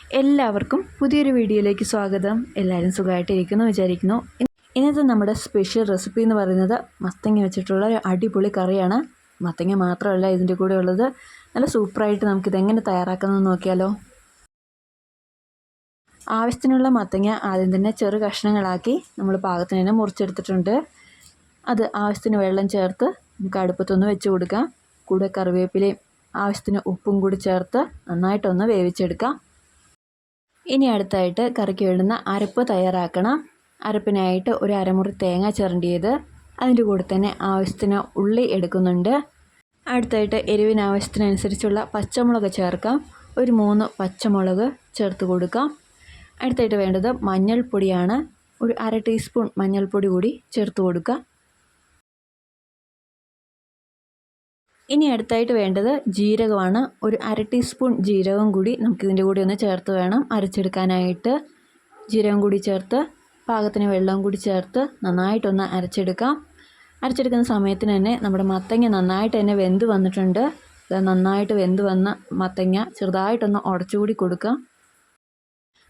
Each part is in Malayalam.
എല്ലാവർക്കും പുതിയൊരു വീഡിയോയിലേക്ക് സ്വാഗതം. എല്ലാവരും സുഖമായിട്ടിരിക്കുന്നു വിചാരിക്കുന്നു. ഇന്നത്തെ നമ്മുടെ സ്പെഷ്യൽ റെസിപ്പി എന്ന് പറയുന്നത് മത്തങ്ങ വെച്ചിട്ടുള്ള ഒരു അടിപൊളി കറിയാണ്. മത്തങ്ങ മാത്രമല്ല ഇതിന്റെ കൂടെ ഉള്ളത്. നല്ല സൂപ്പറായിട്ട് നമുക്കിത് എങ്ങനെ തയ്യാറാക്കുന്നത് നോക്കിയാലോ. ആവശ്യത്തിനുള്ള മത്തങ്ങ ആദ്യം തന്നെ ചെറു കഷ്ണങ്ങളാക്കി നമ്മൾ പാകത്തിന് തന്നെ മുറിച്ചെടുത്തിട്ടുണ്ട്. അത് ആവശ്യത്തിന് വെള്ളം ചേർത്ത് നമുക്ക് അടുപ്പത്തൊന്ന് വെച്ച് കൊടുക്കാം. കൂടെ കറിവേപ്പിലയും ആവശ്യത്തിന് ഉപ്പും കൂടി ചേർത്ത് നന്നായിട്ടൊന്ന് വേവിച്ചെടുക്കാം. ഇനി അടുത്തായിട്ട് കറിക്ക് വേണ്ടുന്ന അരപ്പ് തയ്യാറാക്കണം. അരപ്പിനായിട്ട് ഒരു അരമുറി തേങ്ങ ചിരണ്ടിയത് അതിന്റെ കൂടെ തന്നെ ആവശ്യത്തിന് ഉള്ളി എടുക്കുന്നുണ്ട്. അടുത്തായിട്ട് എരിവിന് ആവശ്യത്തിനനുസരിച്ചുള്ള പച്ചമുളക് ചേർക്കാം. ഒരു മൂന്ന് പച്ചമുളക് ചേർത്ത് കൊടുക്കാം. അടുത്തായിട്ട് വേണ്ടത് മഞ്ഞൾപ്പൊടിയാണ്. ഒരു അര ടീസ്പൂൺ മഞ്ഞൾപ്പൊടി കൂടി ചേർത്ത് കൊടുക്കുക ഇനി അടുത്തായിട്ട് വേണ്ടത് ജീരകമാണ്. ഒരു അര ടീസ്പൂൺ ജീരകം കൂടി നമുക്കിതിന്റെ കൂടെ ഒന്ന് ചേർത്ത് വേണം. അരച്ചെടുക്കാനായിട്ട് ജീരകം കൂടി ചേർത്ത് പാകത്തിന് വെള്ളം കൂടി ചേർത്ത് നന്നായിട്ടൊന്ന് അരച്ചെടുക്കാം. അരച്ചെടുക്കുന്ന സമയത്തിന് തന്നെ നമ്മുടെ മത്തങ്ങ നന്നായിട്ട് തന്നെ വെന്ത് വന്നിട്ടുണ്ട്. നന്നായിട്ട് വെന്ത് വന്ന മത്തങ്ങ ചെറുതായിട്ടൊന്ന് ഉടച്ചുകൂടി കൊടുക്കാം.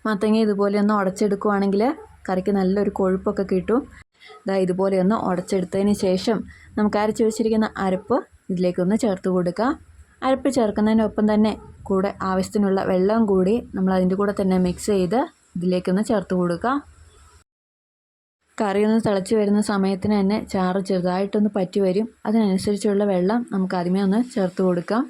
മത്തങ്ങ ഇതുപോലെ ഒന്ന് ഉടച്ചെടുക്കുവാണെങ്കിൽ കറിക്ക് നല്ലൊരു കൊഴുപ്പൊക്കെ കിട്ടും. ഇതാ ഇതുപോലെ ഒന്ന് ഉടച്ചെടുത്തതിന് ശേഷം നമുക്ക് അരച്ച് വെച്ചിരിക്കുന്ന അരപ്പ് ഇതിലേക്കൊന്ന് ചേർത്ത് കൊടുക്കുക. അരപ്പ് ചേർക്കുന്നതിനൊപ്പം തന്നെ കൂടെ ആവശ്യത്തിനുള്ള വെള്ളം കൂടി നമ്മൾ അതിന്റെ കൂടെ തന്നെ മിക്സ് ചെയ്ത് ഇതിലേക്കൊന്ന് ചേർത്ത് കൊടുക്കുക. കറി ഒന്ന് തിളച്ച് വരുന്ന സമയത്തിന് തന്നെ ചാറ് ചെറുതായിട്ടൊന്ന് പറ്റി വരും. അതിനനുസരിച്ചുള്ള വെള്ളം നമുക്ക് ആദ്യമേ ഒന്ന് ചേർത്ത് കൊടുക്കാം.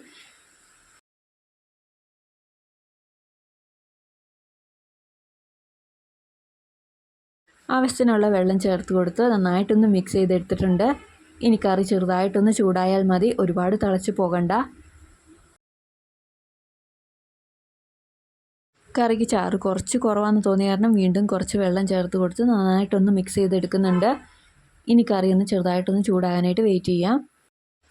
ആവശ്യത്തിനുള്ള വെള്ളം ചേർത്ത് കൊടുത്ത് നന്നായിട്ടൊന്ന് മിക്സ് ചെയ്തെടുത്തിട്ടുണ്ട്. ഇനി കറി ചെറുതായിട്ടൊന്ന് ചൂടായാൽ മതി. ഒരുപാട് തിളച്ച് പോകണ്ട. കറിക്ക് ചാറ് കുറച്ച് കുറവാണെന്ന് തോന്നിയ കാരണം വീണ്ടും കുറച്ച് വെള്ളം ചേർത്ത് കൊടുത്ത് നന്നായിട്ടൊന്ന് മിക്സ് ചെയ്തെടുക്കുന്നുണ്ട്. ഇനി കറി ഒന്ന് ചെറുതായിട്ടൊന്ന് ചൂടാകാനായിട്ട് വെയിറ്റ് ചെയ്യാം.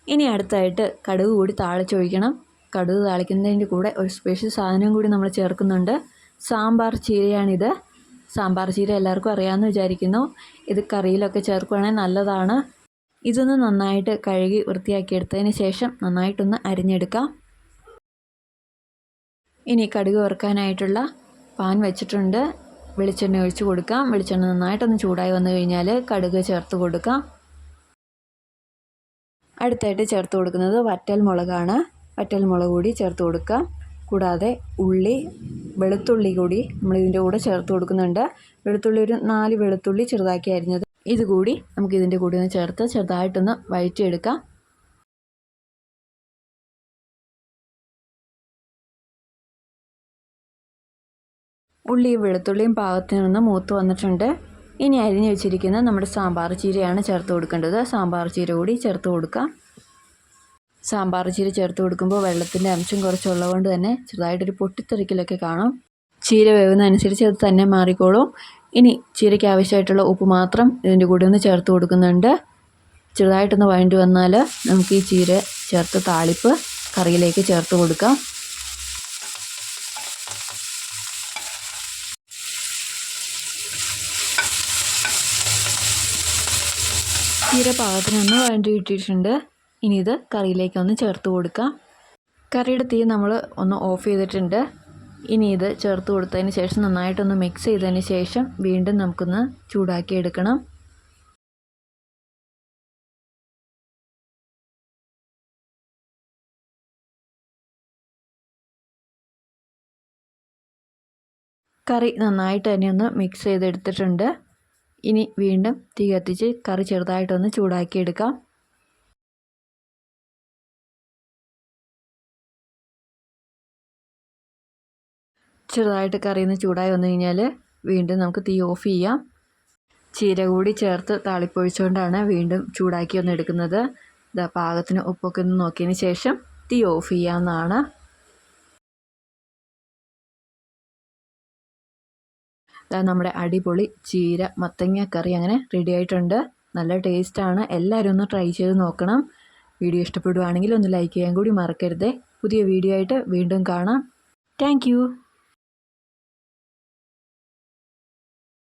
ഇനി അടുത്തായിട്ട് കടുക് കൂടി താളിച്ചൊഴിക്കണം. കടുക് താളിക്കുന്നതിന്റെ കൂടെ ഒരു സ്പെഷ്യൽ സാധനം കൂടി നമ്മൾ ചേർക്കുന്നുണ്ട്. സാമ്പാർ ചീരയാണിത്. സാമ്പാർ ചീര എല്ലാവർക്കും അറിയാമെന്ന് വിചാരിക്കുന്നു. ഇത് കറിയിലൊക്കെ ചേർക്കുകയാണെങ്കിൽ നല്ലതാണ്. ഇതൊന്ന് നന്നായിട്ട് കഴുകി വൃത്തിയാക്കിയെടുത്തതിന് ശേഷം നന്നായിട്ടൊന്ന് അരിഞ്ഞെടുക്കാം. ഇനി കടുക് വറുക്കാനായിട്ടുള്ള പാൻ വെച്ചിട്ടുണ്ട്. വെളിച്ചെണ്ണ ഒഴിച്ച് കൊടുക്കാം. വെളിച്ചെണ്ണ നന്നായിട്ടൊന്ന് ചൂടായി വന്നു കഴിഞ്ഞാൽ കടുക് ചേർത്ത് കൊടുക്കാം. അടുത്തായിട്ട് ചേർത്ത് കൊടുക്കുന്നത് വറ്റൽ മുളകാണ്. വറ്റൽ മുളക് കൂടി ചേർത്ത് കൊടുക്കാം. കൂടാതെ ഉള്ളി വെളുത്തുള്ളി കൂടി നമ്മൾ ഇതിന്റെ കൂടെ ചേർത്ത് കൊടുക്കുന്നുണ്ട്. വെളുത്തുള്ളി ഒരു നാല് വെളുത്തുള്ളി ചെറുതാക്കി അരിഞ്ഞത് ഇതുകൂടി നമുക്ക് ഇതിന്റെ കൂടെ ഒന്ന് ചേർത്ത് ചെറുതായിട്ടൊന്ന് വഴറ്റിയെടുക്കാം. ഉള്ളിയും വെളുത്തുള്ളിയും പാകത്തിൽ നിന്ന് മൂത്ത് വന്നിട്ടുണ്ട്. ഇനി അരിഞ്ഞ് വെച്ചിരിക്കുന്ന നമ്മുടെ സാമ്പാർ ചീരയാണ് ചേർത്ത് കൊടുക്കേണ്ടത്. സാമ്പാർ ചീര കൂടി ചേർത്ത് കൊടുക്കാം. സാമ്പാർ ചീര ചേർത്ത് കൊടുക്കുമ്പോൾ വെള്ളത്തിന്റെ അംശം കുറച്ചുള്ളതുകൊണ്ട് തന്നെ ചെറുതായിട്ടൊരു പൊട്ടിത്തെറിക്കലൊക്കെ കാണും. ചീര വേവുന്ന അനുസരിച്ച് അത് തന്നെ മാറിക്കോളും. ഇനി ചീരയ്ക്ക് ആവശ്യമായിട്ടുള്ള ഉപ്പ് മാത്രം ഇതിന്റെ കൂടെ ഒന്ന് ചേർത്ത് കൊടുക്കുന്നുണ്ട്. ചെറുതായിട്ടൊന്ന് വഴണ്ടി വന്നാൽ നമുക്ക് ഈ ചീര ചേർത്ത് താളിപ്പ് കറിയിലേക്ക് ചേർത്ത് കൊടുക്കാം. ചീര പാകത്തിനൊന്ന് വഴണ്ടി കിട്ടിയിട്ടുണ്ട്. ഇനി ഇത് കറിയിലേക്ക് ഒന്ന് ചേർത്ത് കൊടുക്കാം. കറിയുടെ തീ നമ്മൾ ഒന്ന് ഓഫ് ചെയ്തിട്ടുണ്ട്. ഇനി ഇത് ചേർത്ത് കൊടുത്തതിന് ശേഷം നന്നായിട്ടൊന്ന് മിക്സ് ചെയ്തതിന് ശേഷം വീണ്ടും നമുക്കൊന്ന് ചൂടാക്കി എടുക്കണം. കറി നന്നായിട്ട് തന്നെ ഒന്ന് മിക്സ് ചെയ്തെടുത്തിട്ടുണ്ട്. ഇനി വീണ്ടും തീ കത്തിച്ച് കറി ചെറുതായിട്ടൊന്ന് ചൂടാക്കി ചെറുതായിട്ട് കറിയിൽ നിന്ന് ചൂടായി വന്നു കഴിഞ്ഞാൽ വീണ്ടും നമുക്ക് തീ ഓഫ് ചെയ്യാം. ചീര കൂടി ചേർത്ത് താളിപ്പൊഴിച്ചുകൊണ്ടാണ് വീണ്ടും ചൂടാക്കി ഒന്ന് എടുക്കുന്നത്. ഇതാ പാകത്തിന് ഉപ്പൊക്കെ ഒന്ന് നോക്കിയതിന് ശേഷം തീ ഓഫ് ചെയ്യാവുന്നതാണ്. ഇതാ നമ്മുടെ അടിപൊളി ചീര മത്തങ്ങ കറി അങ്ങനെ റെഡി ആയിട്ടുണ്ട്. നല്ല ടേസ്റ്റാണ് എല്ലാവരും ഒന്ന് ട്രൈ ചെയ്ത് നോക്കണം. വീഡിയോ ഇഷ്ടപ്പെടുവാണെങ്കിൽ ഒന്ന് ലൈക്ക് ചെയ്യാൻ കൂടി മറക്കരുതേ. പുതിയ വീഡിയോ ആയിട്ട് വീണ്ടും കാണാം. താങ്ക്